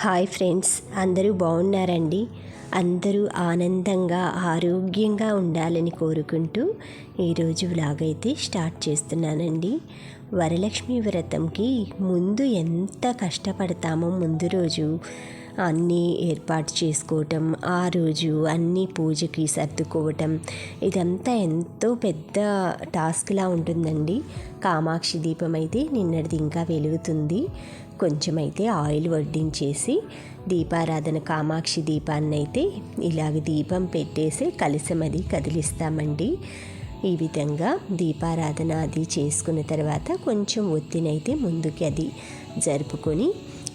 Hi friends అందరూ బాగున్నారండి? అందరూ ఆనందంగా ఆరోగ్యంగా ఉండాలని కోరుకుంటూ ఈరోజు వ్లాగ్ అయితే స్టార్ట్ చేస్తున్నానండి. వరలక్ష్మి వ్రతంకి ముందు ఎంత కష్టపడతామో ముందు రోజు అన్నీ ఏర్పాటు చేసుకోవటం ఆ రోజు అన్నీ పూజకి సర్దుకోవటం ఇదంతా ఎంతో పెద్ద టాస్క్లా ఉంటుందండి. కామాక్షి దీపం అయితే నిన్నటిది ఇంకా వెలుగుతుంది. కొంచెం అయితే ఆయిల్ వడ్డించేసి దీపారాధన కామాక్షి దీపాన్ని అయితే ఇలాగ దీపం పెట్టేసి కలసం అది కదిలిస్తామండి. ఈ విధంగా దీపారాధన అది చేసుకున్న తర్వాత కొంచెం ఒత్తినైతే ముందుకి అది జరుపుకొని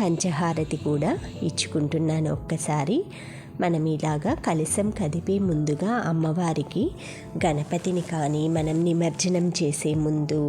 పంచహారతి కూడా ఇచ్చుకుంటున్నాను ఒక్కసారి. మనం ఇలాగా కలశం కదిపే ముందుగా అమ్మవారికి గణపతిని కానీ మనం నిమజ్జనం చేసే ముందు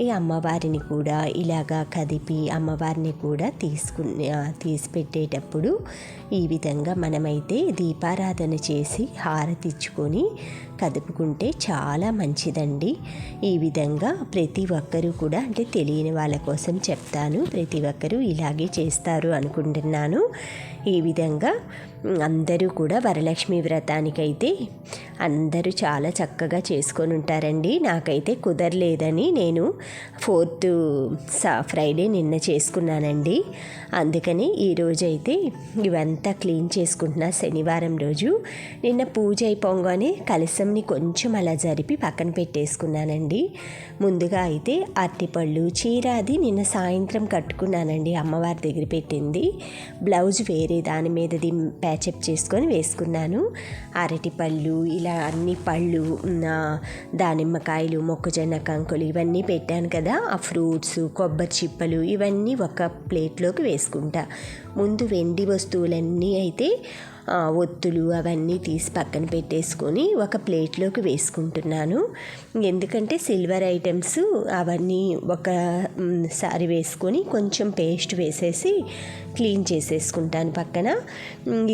ఈ అమ్మవారిని కూడా ఇలాగా కదిపి అమ్మవారిని కూడా తీసుకుని తీసిపెట్టేటప్పుడు ఈ విధంగా మనమైతే దీపారాధన చేసి హారతిచ్చుకొని కదుపుకుంటే చాలా మంచిదండి. ఈ విధంగా ప్రతి ఒక్కరూ కూడా అంటే తెలియని వాళ్ళ కోసం చెప్తాను. ప్రతి ఒక్కరూ ఇలాగే చేస్తారు అనుకుంటున్నాను. ఈ విధంగా అందరూ కూడా వరలక్ష్మి వ్రతానికైతే అందరూ చాలా చక్కగా చేసుకొని ఉంటారండి. నాకైతే కుదరలేదని నేను ఫోర్త్ సా ఫ్రైడే నిన్న చేసుకున్నానండి. అందుకని ఈరోజైతే ఇవంతా క్లీన్ చేసుకుంటున్నా శనివారం రోజు. నిన్న పూజ అయిపోగానే రసంని కొంచెం అలా జరిపి పక్కన పెట్టేసుకున్నానండి. ముందుగా అయితే అరటిపళ్ళు చీర అది నిన్న సాయంత్రం కట్టుకున్నానండి అమ్మవారి దగ్గర పెట్టింది. బ్లౌజ్ వేరే దాని మీదది ప్యాచప్ చేసుకొని వేసుకున్నాను. అరటిపళ్ళు ఇలా అన్ని పళ్ళు దానిమ్మకాయలు మొక్కజొన్న కంకులు ఇవన్నీ పెట్టాను కదా. ఆ ఫ్రూట్స్ కొబ్బరి చిప్పలు ఇవన్నీ ఒక ప్లేట్లోకి వేసుకుంటా. ముందు వెండి వస్తువులన్నీ అయితే ఒత్తులు అవన్నీ తీసి పక్కన పెట్టేసుకొని ఒక ప్లేట్లోకి వేసుకుంటున్నాను. ఎందుకంటే సిల్వర్ ఐటమ్స్ అవన్నీ ఒకసారి వేసుకొని కొంచెం పేస్ట్ వేసేసి క్లీన్ చేసేసుకుంటాను పక్కన.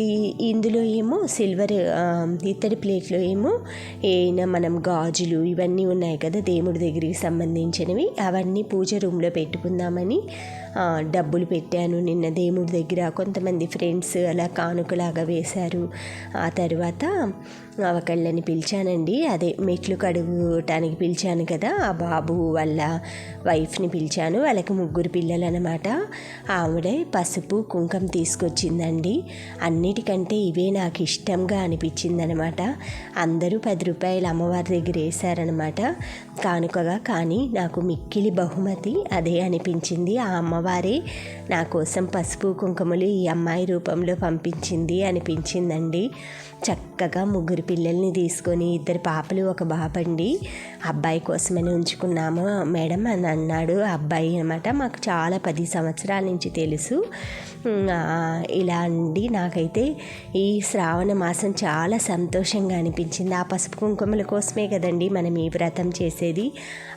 ఈ ఇందులో ఏమో సిల్వర్ ఇత్తడి ప్లేట్లో ఏమో ఏమైనా మనం గాజులు ఇవన్నీ ఉన్నాయి కదా దేవుడి దగ్గరికి సంబంధించినవి. అవన్నీ పూజ రూమ్లో పెట్టుకుందామని డబ్బులు పెట్టాను నిన్న దేవుడి దగ్గర. కొంతమంది ఫ్రెండ్స్ అలా కానుకలాగా చేశారు. ఆ తర్వాత ఒకళ్ళని పిలిచానండి. అదే మెట్లు కడుగుటానికి పిలిచాను కదా ఆ బాబు వాళ్ళ వైఫ్ని పిలిచాను. వాళ్ళకి ముగ్గురు పిల్లలు అనమాట ఆవిడే పసుపు కుంకం తీసుకొచ్చిందండి. అన్నిటికంటే ఇవే నాకు ఇష్టంగా అనిపించిందనమాట. అందరూ పది రూపాయలు అమ్మవారి దగ్గర వేశారనమాట. కానుకగా కానీ నాకు మిక్కిలి బహుమతి అదే అనిపించింది. ఆ అమ్మవారే నా కోసం పసుపు కుంకుమలు ఈ అమ్మాయి రూపంలో పంపించింది అనిపించిందండి. చక్కగా ముగ్గురు పిల్లల్ని తీసుకొని ఇద్దరు పాపలు ఒక బాపండి. అబ్బాయి కోసమని ఉంచుకున్నాము. మేడం అని అన్నాడు. అబ్బాయి అనమాట మాకు చాలా పది సంవత్సరాల నుంచి తెలుసు. ఇలా అండి. నాకైతే ఈ శ్రావణ మాసం చాలా సంతోషంగా అనిపించింది. ఆ పసుపు కుంకుమల కోసమే కదండి మనం ఈ వ్రతం చేసేది.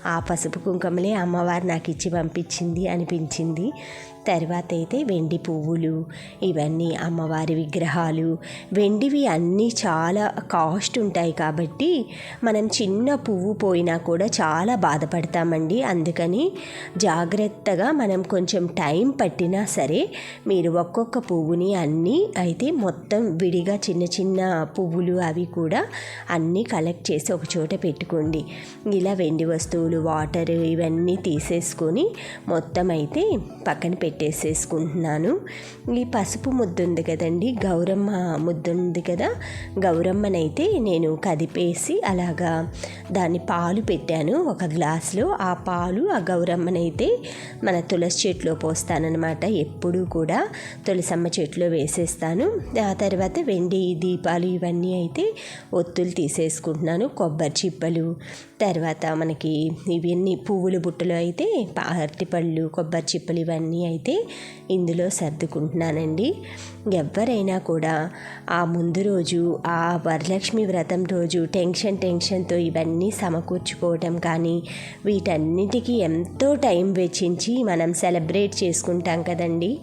ఆ పసుపు కుంకుమలే అమ్మవారు నాకు ఇచ్చి పంపించింది అనిపించింది. తర్వాత అయితే వెండి పువ్వులు ఇవన్నీ అమ్మవారి విగ్రహాలు. వెండివి అన్నీ చాలా కాస్ట్ ఉంటాయి కాబట్టి మనం చిన్న పువ్వు పోయినా కూడా చాలా బాధపడతామండి. అందుకని జాగ్రత్తగా మనం కొంచెం టైం పట్టినా సరే మీరు ఒక్కొక్క పువ్వుని అన్నీ అయితే మొత్తం విడిగా చిన్న చిన్న పువ్వులు అవి కూడా అన్నీ కలెక్ట్ చేసి ఒక చోట పెట్టుకోండి. ఇలా వెండి వస్తువులు వాటర్ ఇవన్నీ తీసేసుకొని మొత్తం అయితే పక్కన పెట్టి పెట్టేసేసుకుంటున్నాను. ఈ పసుపు ముద్ద ఉంది కదండి గౌరమ్మ ముద్ద ఉంది కదా గౌరమ్మనైతే నేను కదిపేసి అలాగా దాన్ని పాలు పెట్టాను ఒక గ్లాస్లో. ఆ పాలు ఆ గౌరమ్మనైతే మన తులసి చెట్లో పోస్తానన్నమాట. ఎప్పుడూ కూడా తులసమ్మ చెట్లో వేసేస్తాను. ఆ తర్వాత వెండి దీపాలు ఇవన్నీ అయితే ఒత్తులు తీసేసుకుంటున్నాను కొబ్బరి చిప్పలు తర్వాత మనకి ఇవన్నీ పువ్వుల బుట్టలు అయితే అరటిపళ్ళు కొబ్బరి చిప్పలు ఇవన్నీ అయితే ఇందులో సర్దుకుంటున్నానండి. ఎవరైనా కూడా ఆ ముందు రోజు ఆ వరలక్ష్మి వ్రతం రోజు టెన్షన్ టెన్షన్తో ఇవన్నీ సమకూర్చుకోవటం కానీ వీటన్నిటికీ ఎంతో టైం వెచ్చించి మనం సెలబ్రేట్ చేసుకుంటాం కదండి.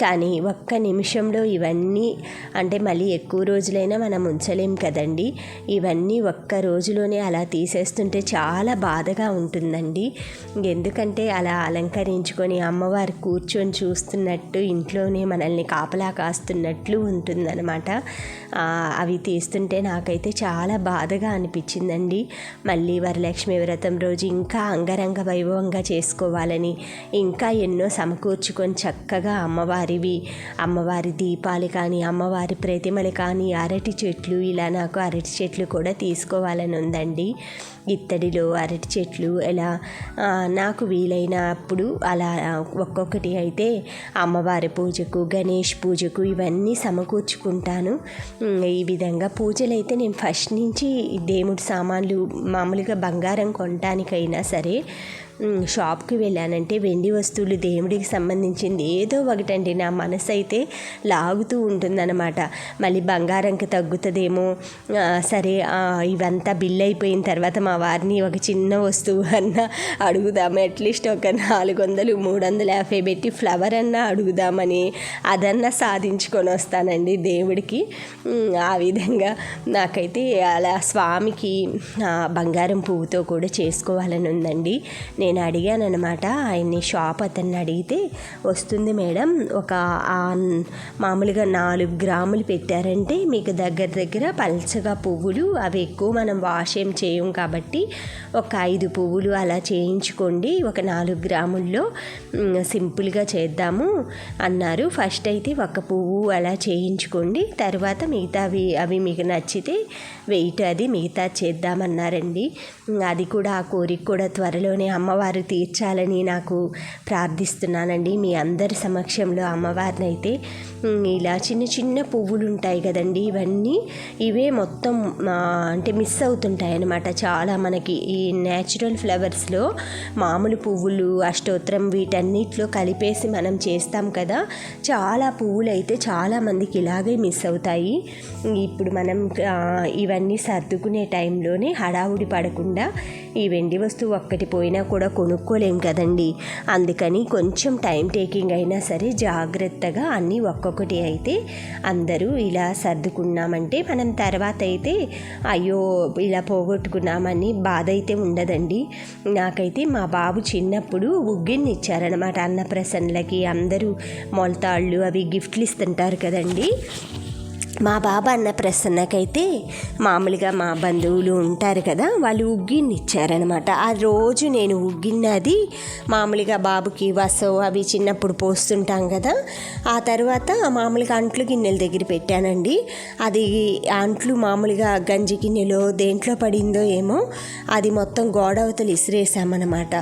కానీ ఒక్క నిమిషంలో ఇవన్నీ అంటే మళ్ళీ ఎక్కువ రోజులైనా మనం ఉంచలేం కదండి. ఇవన్నీ ఒక్క రోజులోనే అలా తీసేస్తుంటే చాలా బాధగా ఉంటుందండి. ఎందుకంటే అలా అలంకరించుకొని అమ్మవారు కూర్చొని చూస్తున్నట్టు ఇంట్లోనే మనల్ని కాపలా కాస్తున్నట్లు ఉంటుందన్నమాట. అవి తీస్తుంటే నాకైతే చాలా బాధగా అనిపించిందండి. మళ్ళీ వరలక్ష్మి వ్రతం రోజు ఇంకా అంగరంగ వైభవంగా చేసుకోవాలని ఇంకా ఎన్నో సమకూర్చుకొని చక్కగా అమ్మవారివి అమ్మవారి దీపాలు కానీ అమ్మవారి ప్రతిమలు కానీ అరటి చెట్లు ఇలా నాకు అరటి చెట్లు కూడా తీసుకోవాలని ఉందండి. ఇత్తడిలో అరటి చెట్లు ఇలా నాకు వీలైనప్పుడు అలా ఒక్కొక్కటి అయితే అమ్మవారి పూజకు గణేష్ పూజకు ఇవన్నీ సమకూర్చుకుంటాను. ఈ విధంగా పూజలు అయితే నేను ఫస్ట్ నుంచి దేవుడి సామాన్లు మామూలుగా బంగారం కొనటానికైనా సరే షాప్కి వెళ్ళానంటే వెండి వస్తువులు దేవుడికి సంబంధించింది ఏదో ఒకటండి. నా మనసు అయితే లాగుతూ ఉంటుందన్నమాట. మళ్ళీ బంగారంకి తగ్గుతుందేమో. సరే ఇవంతా బిల్ అయిపోయిన తర్వాత మా వారిని ఒక చిన్న వస్తువు అన్నా అడుగుదాం అట్లీస్ట్ ఒక నాలుగు వందలు మూడు వందల యాభై పెట్టి ఫ్లవర్ అన్నా అడుగుదామని అదన్నా సాధించుకొని వస్తానండి దేవుడికి. ఆ విధంగా నాకైతే అలా స్వామికి బంగారం పువ్వుతో కూడా చేసుకోవాలని ఉందండి. నేను అడిగానమాట ఆయన్ని షాప్ అతన్ని అడిగితే వస్తుంది మేడం ఒక మామూలుగా నాలుగు గ్రాములు పెట్టారంటే మీకు దగ్గర దగ్గర పల్చగా పువ్వులు అవి ఎక్కువ మనం వాష్ ఏం చేయం కాబట్టి ఒక ఐదు పువ్వులు అలా చేయించుకోండి ఒక నాలుగు గ్రాముల్లో సింపుల్గా చేద్దాము అన్నారు. ఫస్ట్ అయితే ఒక పువ్వు అలా చేయించుకోండి తర్వాత మిగతావి అవి మీకు నచ్చితే వెయిట్ అది మిగతా చేద్దామన్నారండి. అది కూడా ఆ కోరిక కూడా త్వరలోనే అమ్మ అమ్మవారు తీర్చాలని నాకు ప్రార్థిస్తున్నానండి. మీ అందరి సమక్షంలో అమ్మవారిని అయితే ఇలా చిన్న చిన్న పువ్వులు ఉంటాయి కదండి. ఇవన్నీ ఇవే మొత్తం అంటే మిస్ అవుతుంటాయి అన్నమాట చాలా మనకి ఈ న్యాచురల్ ఫ్లవర్స్లో మామూలు పువ్వులు అష్టోత్తరం వీటన్నిటిలో కలిపేసి మనం చేస్తాం కదా. చాలా పువ్వులు అయితే చాలా మందికి ఇలాగే మిస్ అవుతాయి. ఇప్పుడు మనం ఇవన్నీ సర్దుకునే టైంలోనే హడావుడి పడకుండా ఈ వెండి వస్తువు ఒక్కటి పోయినా కూడా కొనుక్కోలేం కదండి. అందుకని కొంచెం టైం టేకింగ్ అయినా సరే జాగ్రత్తగా అన్నీ ఒక్కొక్కటి అయితే అందరూ ఇలా సర్దుకున్నామంటే మనం తర్వాత అయితే అయ్యో ఇలా పోగొట్టుకున్నామని బాధ అయితే ఉండదండి. నాకైతే మా బాబు చిన్నప్పుడు ఉగ్గిన్ని ఇచ్చారనమాట అన్నప్రసన్నలకి. అందరూ మొలతాళ్ళు అవి గిఫ్ట్లు ఇస్తుంటారు కదండి. మా బాబా అన్న ప్రసన్నకైతే మామూలుగా మా బంధువులు ఉంటారు కదా వాళ్ళు ఉగ్గిన్ని ఇచ్చారనమాట ఆ రోజు నేను ఉగ్గిన్నది మామూలుగా బాబుకి వసో అవి చిన్నప్పుడు పోస్తుంటాం కదా ఆ తర్వాత మామూలుగా అంట్లు గిన్నెల దగ్గర పెట్టానండి. అది అంట్లు మామూలుగా గంజి గిన్నెలో దేంట్లో పడిందో ఏమో అది మొత్తం గోడవతలు ఇసిరేసామన్నమాట.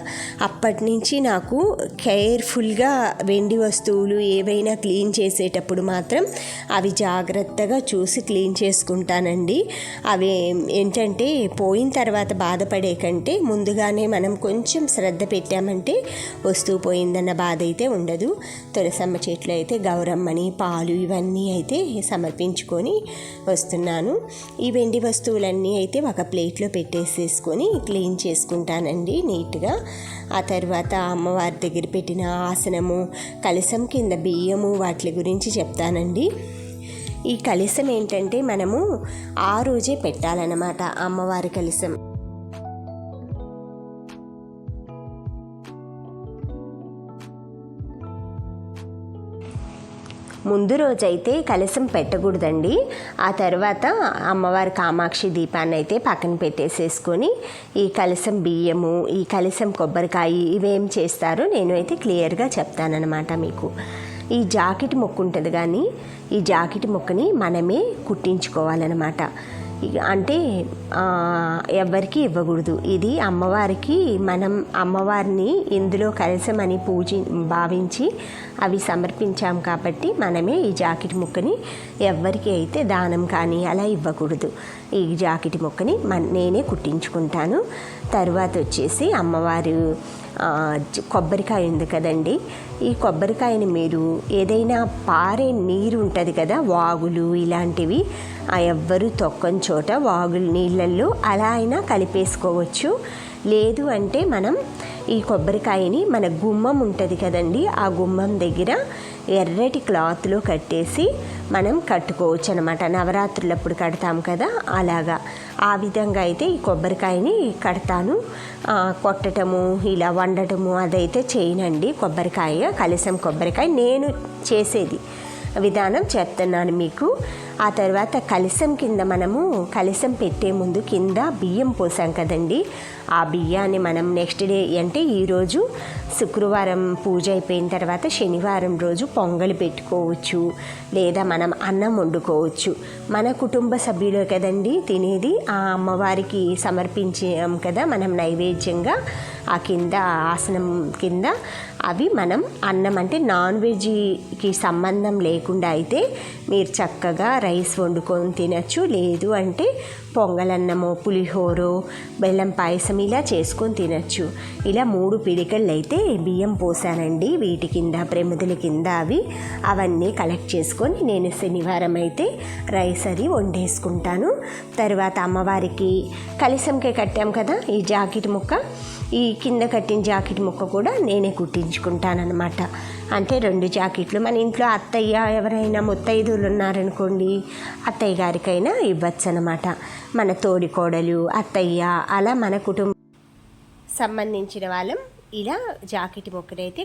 అప్పటి నుంచి నాకు కేర్ఫుల్గా వెండి వస్తువులు ఏవైనా క్లీన్ చేసేటప్పుడు మాత్రం అవి జాగ్రత్తగా చూసి క్లీన్ చేసుకుంటానండి. అవి ఏంటంటే పోయిన తర్వాత బాధపడే కంటే ముందుగానే మనం కొంచెం శ్రద్ధ పెట్టామంటే వస్తువు పోయిందన్న బాధ అయితే ఉండదు. తులసమ్మ చెట్లు అయితే గౌరమ్మని పాలు ఇవన్నీ అయితే సమర్పించుకొని వస్తున్నాను. ఈ వెండి వస్తువులన్నీ అయితే ఒక ప్లేట్లో పెట్టేసేసుకొని క్లీన్ చేసుకుంటానండి నీట్గా. ఆ తర్వాత అమ్మవారి దగ్గర పెట్టిన ఆసనము కలసం కింద బియ్యము వాటి గురించి చెప్తానండి. ఈ కలశం ఏంటంటే మనము ఆ రోజే పెట్టాలన్నమాట అమ్మవారి కలశం. ముందు రోజైతే కలశం పెట్టకూడదండి. ఆ తర్వాత అమ్మవారి కామాక్షి దీపాన్ని అయితే పక్కన పెట్టేసేసుకొని ఈ కలశం బియ్యము ఈ కలశం కొబ్బరికాయ ఇవేం చేస్తారో నేను అయితే క్లియర్గా చెప్తానన్నమాట మీకు. ఈ జాకెట్ మొక్క ఉంటుంది కానీ ఈ జాకెట్ మొక్కని మనమే కుట్టించుకోవాలన్నమాట. ఇక అంటే ఎవరికి ఇవ్వకూడదు. ఇది అమ్మవారికి మనం అమ్మవారిని ఇందులో కలసమని పూజి భావించి అవి సమర్పించాం కాబట్టి మనమే ఈ జాకెట్ ముక్కని ఎవరికి అయితే దానం కానీ అలా ఇవ్వకూడదు. ఈ జాకెట్ ముక్కని మన నేనే కుట్టించుకుంటాను. తర్వాత వచ్చేసి అమ్మవారు కొబ్బరికాయ ఉంది కదండి. ఈ కొబ్బరికాయని మీరు ఏదైనా పారే నీరు ఉంటుంది కదా వాగులు ఇలాంటివి ఎవ్వరు తొక్కని చోట వాగులు నీళ్ళల్లో అలా అయినా కలిపేసుకోవచ్చు. లేదు అంటే మనం ఈ కొబ్బరికాయని మన గుమ్మం ఉంటుంది కదండి ఆ గుమ్మం దగ్గర ఎర్రటి క్లాత్లో కట్టేసి మనం కట్టుకోవచ్చు అనమాట నవరాత్రులప్పుడు కడతాం కదా అలాగా. ఆ విధంగా అయితే ఈ కొబ్బరికాయని కడతాను. కొట్టడము ఇలా వండటము అదైతే చేయనండి. కొబ్బరికాయ కలిసం కొబ్బరికాయ నేను చేసేది. విధానం చెప్తున్నాను మీకు. ఆ తర్వాత కలిసం కింద మనము కలిసం పెట్టే ముందు కింద బియ్యం పోసాం కదండి. ఆ బియ్యాన్ని మనం నెక్స్ట్ డే అంటే ఈరోజు శుక్రవారం పూజ అయిపోయిన తర్వాత శనివారం రోజు పొంగలి పెట్టుకోవచ్చు. లేదా మనం అన్నం వండుకోవచ్చు. మన కుటుంబ సభ్యులే కదండి తినేది ఆ అమ్మవారికి సమర్పించాం కదా మనం నైవేద్యంగా. ఆ కింద ఆసనం కింద అవి మనం అన్నం అంటే నాన్ వెజ్కి సంబంధం లేకుండా అయితే మీరు చక్కగా రైస్ వండుకొని తినచ్చు. లేదు అంటే పొంగలన్నమో పులిహోరో బెల్లం పాయసం ఇలా చేసుకొని తినచ్చు. ఇలా మూడు పిడికళ్ళు అయితే బియ్యం పోసానండి. వీటి కింద ప్రమిదల కింద అవి అవన్నీ కలెక్ట్ చేసుకొని నేను శనివారం అయితే రైస్ అది వండేసుకుంటాను. తర్వాత అమ్మవారికి కలిసంకే కట్టాం కదా ఈ జాకెట్ ముక్క. ఈ కింద కట్టిన జాకెట్ ముక్క కూడా నేనే కుట్టించుకుంటానమాట అంటే రెండు జాకెట్లు. మన ఇంట్లో అత్తయ్య ఎవరైనా ముత్తైదులు ఉన్నారనుకోండి అత్తయ్య గారికైనా ఇవ్వచ్చు అనమాట మన తోడి కోడలు అత్తయ్య అలా మన కుటుంబం సంబంధించిన వాళ్ళం ఇలా జాకెట్ ముక్కనైతే